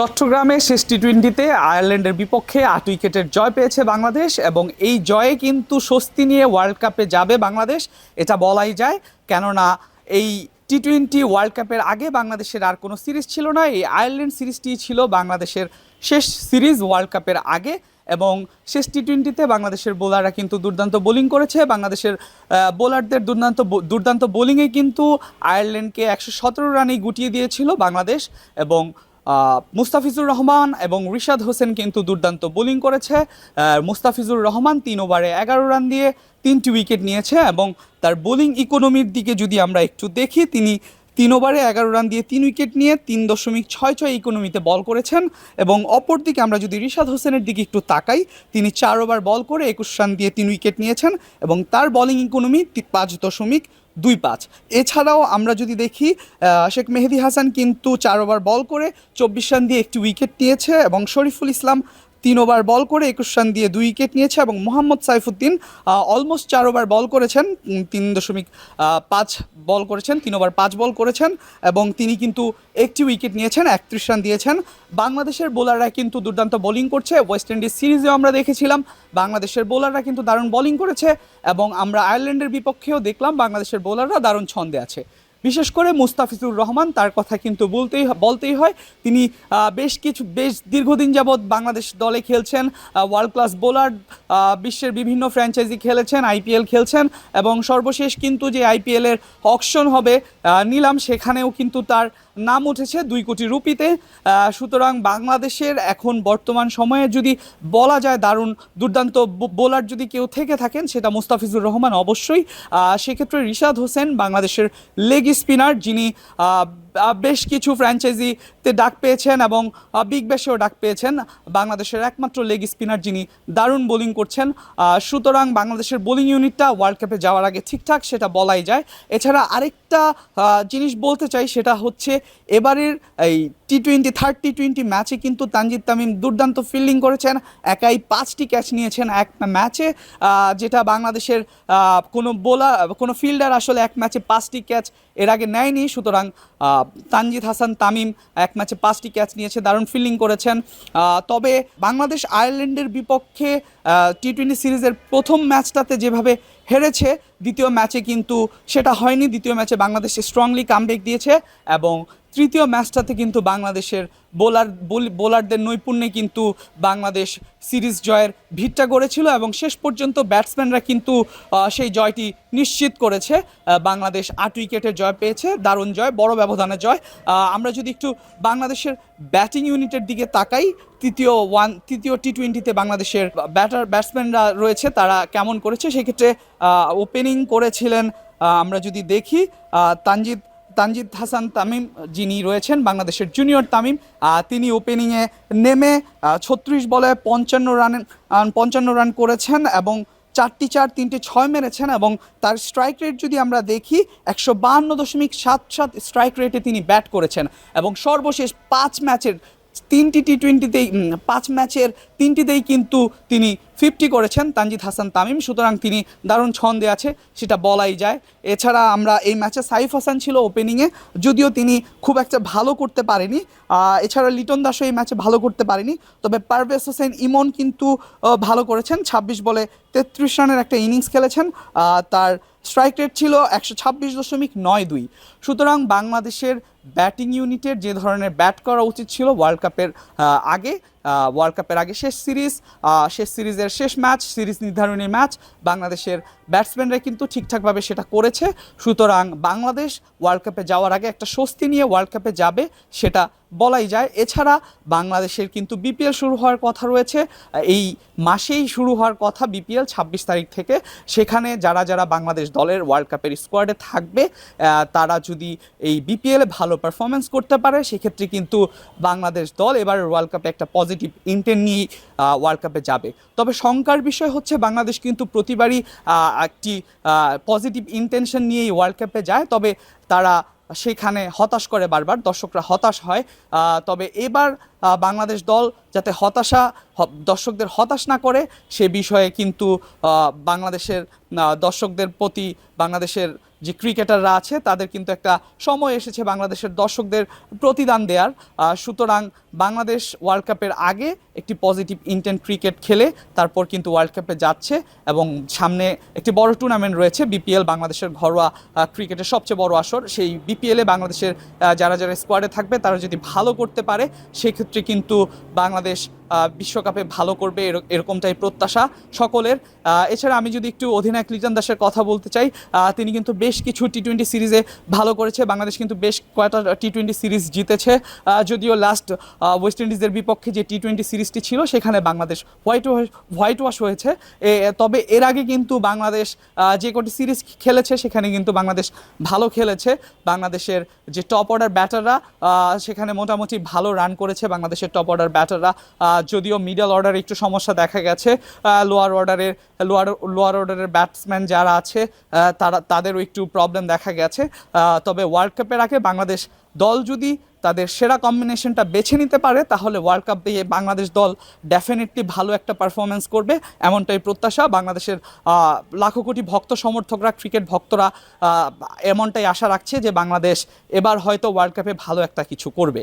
চট্টগ্রামে শেষ টি টোয়েন্টিতে আয়ারল্যান্ডের বিপক্ষে আট উইকেটের জয় পেয়েছে বাংলাদেশ এবং এই জয়ে কিন্তু স্বস্তি নিয়ে ওয়ার্ল্ড কাপে যাবে বাংলাদেশ। এটা বলাই যায়। কেননা এই টি টোয়েন্টি ওয়ার্ল্ড কাপের আগে বাংলাদেশের আর কোনো সিরিজ ছিল না। এই আয়ারল্যান্ড সিরিজটি ছিল বাংলাদেশের শেষ সিরিজ ওয়ার্ল্ড কাপের আগে এবং শেষ টি টোয়েন্টিতে বাংলাদেশের বোলাররা কিন্তু দুর্দান্ত বোলিং করেছে। বাংলাদেশের বোলারদের দুর্দান্ত দুর্দান্ত বোলিংয়ে কিন্তু আয়ারল্যান্ডকে একশো সতেরো রানেই গুটিয়ে দিয়েছিল বাংলাদেশ এবং মুস্তাফিজুর রহমান এবং রিশাদ হোসেন কিন্তু দুর্দান্ত বোলিং করেছে। মুস্তাফিজুর রহমান তিন ওভারে এগারো রান দিয়ে তিনটি উইকেট নিয়েছে এবং তার বোলিং ইকোনমির দিকে যদি আমরা একটু দেখি, তিনি তিন ওভারে এগারো রান দিয়ে তিন উইকেট নিয়ে তিন দশমিক ছয় ছয় ইকোনমিতে বল করেছেন এবং অপরদিকে আমরা যদি রিশাদ হোসেনের দিকে একটু তাকাই, তিনি চার ওভার বল করে একুশ রান দিয়ে তিন উইকেট নিয়েছেন এবং তার বোলিং ইকোনমি পাঁচ দশমিক দুই পাঁচ। এছাড়াও আমরা যদি দেখি শেখ মেহেদি হাসান কিন্তু চার ওভার বল করে চব্বিশ রান দিয়ে একটি উইকেট নিয়েছে এবং শরীফুল ইসলাম তিন ওভার বল করে একুশ রান দিয়ে দুই উইকেট নিয়েছে এবং মোহাম্মদ সাইফুদ্দিন অলমোস্ট চার ওভার বল করেছেন তিন দশমিক পাঁচ বল করেছেন, তিন ওভার পাঁচ বল করেছেন এবং তিনি কিন্তু একটি উইকেট নিয়েছেন, একত্রিশ রান দিয়েছেন। বাংলাদেশের বোলাররা কিন্তু দুর্দান্ত বোলিং করছে ওয়েস্ট ইন্ডিজ সিরিজেও আমরা দেখেছিলাম, বাংলাদেশের বোলাররা কিন্তু দারুণ বোলিং করেছে এবং আমরা আয়ারল্যান্ডের বিপক্ষেও দেখলাম, বাংলাদেশের বোলাররা দারুণ ছন্দে আছে। বিশেষ করে মুস্তাফিজুর রহমান, তার কথা কিন্তু বলতেই বলতেই হয়। তিনি বেশ কিছু, বেশ দীর্ঘদিন যাবৎ বাংলাদেশ দলে খেলছেন ওয়ার্ল্ড ক্লাস বোলার বিশ্বের বিভিন্ন ফ্র্যাঞ্চাইজি খেলেছেন আইপিএল খেলছেন এবং সর্বশেষ কিন্তু যে আইপিএলের অকশন হবে নিলাম, সেখানেও কিন্তু তার নাম উঠেছে দুই কোটি রুপিতে। সুতরাং বাংলাদেশের এখন বর্তমান সময়ে যদি বলা যায় দারুণ দুর্দান্ত বোলার যদি কেউ থেকে থাকেন, সেটা মুস্তাফিজুর রহমান অবশ্যই। সেক্ষেত্রে রিশাদ হোসেন বাংলাদেশের লেগ স্পিনার যিনি বেশ কিছু ফ্র্যাঞ্চাইজিতে ডাক পেয়েছেন এবং বিগ ব্যাশেও ডাক পেয়েছেন। বাংলাদেশের একমাত্র লেগ স্পিনার যিনি দারুণ বোলিং করছেন। সুতরাং বাংলাদেশের বোলিং ইউনিটটা ওয়ার্ল্ড কাপে যাওয়ার আগে ঠিকঠাক সেটা বলাই যায়। এছাড়া আরেকটা জিনিস বলতে চাই সেটা হচ্ছে এবারের এই T twenty third T twenty ম্যাচে কিন্তু তানজিদ তামিম দুর্দান্ত ফিল্ডিং করেছেন। একাই পাঁচটি ক্যাচ নিয়েছেন এক ম্যাচে যেটা বাংলাদেশের কোনো বোলার কোনো ফিল্ডার আসলে এক ম্যাচে পাঁচটি ক্যাচ এর আগে নেয়নি। সুতরাং তানজিদ হাসান তামিম এক ম্যাচে পাঁচটি ক্যাচ নিয়েছে, দারুণ ফিল্ডিং করেছেন। তবে বাংলাদেশ আয়ারল্যান্ডের বিপক্ষে টি টোয়েন্টি সিরিজের প্রথম ম্যাচটাতে যেভাবে হেরেছে, দ্বিতীয় ম্যাচে কিন্তু সেটা হয়নি। দ্বিতীয় ম্যাচে বাংলাদেশ স্ট্রংলি কামব্যাক দিয়েছে এবং তৃতীয় ম্যাচটাতে কিন্তু বাংলাদেশের বোলার বোল- বোলারদের নৈপুণ্যে কিন্তু বাংলাদেশ সিরিজ জয়ের ভিতটা গড়েছিল এবং শেষ পর্যন্ত ব্যাটসম্যানরা কিন্তু সেই জয়টি নিশ্চিত করেছে। বাংলাদেশ আট উইকেটের জয় পেয়েছে, দারুণ জয়, বড় ব্যবধানে জয়। আমরা যদি একটু বাংলাদেশের ব্যাটিং ইউনিটের দিকে তাকাই, তৃতীয় ওয়ান, তৃতীয় টি টোয়েন্টিতে বাংলাদেশের ব্যাটার, ব্যাটসম্যানরা রয়েছে, তারা কেমন করেছে? সেক্ষেত্রে ওপেনিং করেছিলেন আমরা যদি দেখি তানজিদ তানজিদ হাসান তামিম, যিনি রয়েছেন বাংলাদেশের জুনিয়র তামিম তিনি ওপেনিংয়ে নেমে ছত্রিশ বলে পঞ্চান্ন রান পঞ্চান্ন রান করেছেন এবং চারটি চার, তিনটি ছয় মেরেছেন এবং তার স্ট্রাইক রেট যদি আমরা দেখি, একশো বাহান্ন দশমিক সাত সাত স্ট্রাইক রেটে তিনি ব্যাট করেছেন এবং সর্বশেষ পাঁচ ম্যাচের তিনটি টি টোয়েন্টিতেই পাঁচ ম্যাচের তিনটিতেই কিন্তু তিনি ফিফটি করেছেন তানজিদ হাসান তামিম। সুতরাং তিনি দারুণ ছন্দে আছে, সেটা বলাই যায়। এছাড়া আমরা এই ম্যাচে সাইফ হাসান ছিল ওপেনিংয়ে যদিও তিনি খুব একটা ভালো করতে পারেনি। এছাড়া লিটন দাসও এই ম্যাচে ভালো করতে পারেনি। তবে পারভেজ হোসেন ইমন কিন্তু ভালো করেছেন। ছাব্বিশ বলে তেত্রিশ রানের একটা ইনিংস খেলেছেন। তার স্ট্রাইক রেট ছিল একশো ছাব্বিশ দশমিক নয় দুই। সুতরাং বাংলাদেশের ব্যাটিং ইউনিটের যে ধরনের ব্যাট করা উচিত ছিল ওয়ার্ল্ড কাপের আগে ওয়ার্ল্ড কাপের আগে শেষ সিরিজ শেষ সিরিজের শেষ ম্যাচ, সিরিজ নির্ধারণী ম্যাচ, বাংলাদেশের ব্যাটসম্যানরা কিন্তু ঠিকঠাকভাবে সেটা করেছে। সুতরাং বাংলাদেশ ওয়ার্ল্ড কাপে যাওয়ার আগে একটা স্বস্তি নিয়ে ওয়ার্ল্ড কাপে যাবে, সেটা বলাই যায়। এছাড়া বাংলাদেশের কিন্তু বিপিএল শুরু হওয়ার কথা রয়েছে। এই মাসেই শুরু হওয়ার কথা বিপিএল ছাব্বিশ তারিখ থেকে। সেখানে যারা যারা বাংলাদেশ দলের ওয়ার্ল্ড কাপের স্কোয়াডে থাকবে তারা যদি এই বিপিএলে ভালো পারফরমেন্স করতে পারে, সেক্ষেত্রে কিন্তু বাংলাদেশ দল এবার ওয়ার্ল্ড কাপে একটা পজিটিভ ইন্টেন্ট নিয়ে ওয়ার্ল্ড কাপে যাবে। তবে শঙ্কার বিষয় হচ্ছে বাংলাদেশ কিন্তু প্রতিবারই একটি পজিটিভ ইন্টেনশন নিয়েই ওয়ার্ল্ড কাপে যায়। তবে তারা সেখানে হতাশ করে বারবার, দর্শকরা হতাশ হয়। তবে এবার বাংলাদেশ দল যাতে হতাশা দর্শকদের হতাশ না করে, সে বিষয়ে কিন্তু বাংলাদেশের দর্শকদের প্রতি বাংলাদেশের যে ক্রিকেটাররা আছে, তাদের কিন্তু একটা সময় এসেছে বাংলাদেশের দর্শকদের প্রতিদান দেওয়ার সুতরাং বাংলাদেশ ওয়ার্ল্ড কাপের আগে একটি পজিটিভ ইন্টেন্ট ক্রিকেট খেলে, তারপর কিন্তু ওয়ার্ল্ড কাপে যাচ্ছে এবং সামনে একটি বড় টুর্নামেন্ট রয়েছে বিপিএল বাংলাদেশের ঘরোয়া ক্রিকেটের সবচেয়ে বড় আসর। সেই বিপিএলে বাংলাদেশের যারা যারা স্কোয়াডে থাকবে, তারা যদি ভালো করতে পারে, সেক্ষেত্রে কিন্তু বাংলাদেশ বিশ্বকাপে ভালো করবে এর- এরকমটাই প্রত্যাশা সকলের। এছাড়া আমি যদি একটু অধিনায়ক লিটন দাসের কথা বলতে চাই তিনি কিন্তু বেশ কিছু টি টোয়েন্টি সিরিজে ভালো করেছে। বাংলাদেশ কিন্তু বেশ কয়েকটা টি টোয়েন্টি সিরিজ জিতেছে। যদিও লাস্ট ওয়েস্ট ইন্ডিজের বিপক্ষে যে টি টোয়েন্টি সিরিজটি ছিল, সেখানে Bangladesh whitewash whitewash হয়েছে। তবে এর আগে কিন্তু বাংলাদেশ যে কটি সিরিজ খেলেছে, সেখানে কিন্তু বাংলাদেশ ভালো খেলেছে। বাংলাদেশের যে টপ অর্ডার ব্যাটাররা সেখানে মোটামুটি ভালো রান করেছে বাংলাদেশের টপ অর্ডার ব্যাটাররা যদিও মিডল অর্ডারে একটু সমস্যা দেখা গেছে লোয়ার অর্ডারের লোয়ার লোয়ার অর্ডারের ব্যাটসম্যান যারা আছে তারা, তাদেরও একটু প্রবলেম দেখা গেছে। তবে ওয়ার্ল্ড কাপের আগে বাংলাদেশ দল যদি তাদের সেরা কম্বিনেশনটা বেছে নিতে পারে, তাহলে ওয়ার্ল্ড কাপ দিয়ে বাংলাদেশ দল ডেফিনেটলি ভালো একটা পারফরমেন্স করবে। এমনটাই প্রত্যাশা বাংলাদেশের লাখো কোটি ভক্ত সমর্থকরা ক্রিকেট ভক্তরা এমনটাই আশা রাখছে যে বাংলাদেশ এবার হয়তো ওয়ার্ল্ড কাপে ভালো একটা কিছু করবে।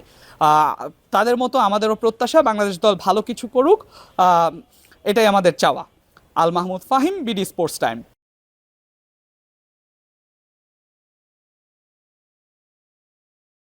তাদের মতো আমাদেরও প্রত্যাশা, বাংলাদেশ দল ভালো কিছু করুক। এটাই আমাদের চাওয়া। Al Mahmud Fahim BD sports time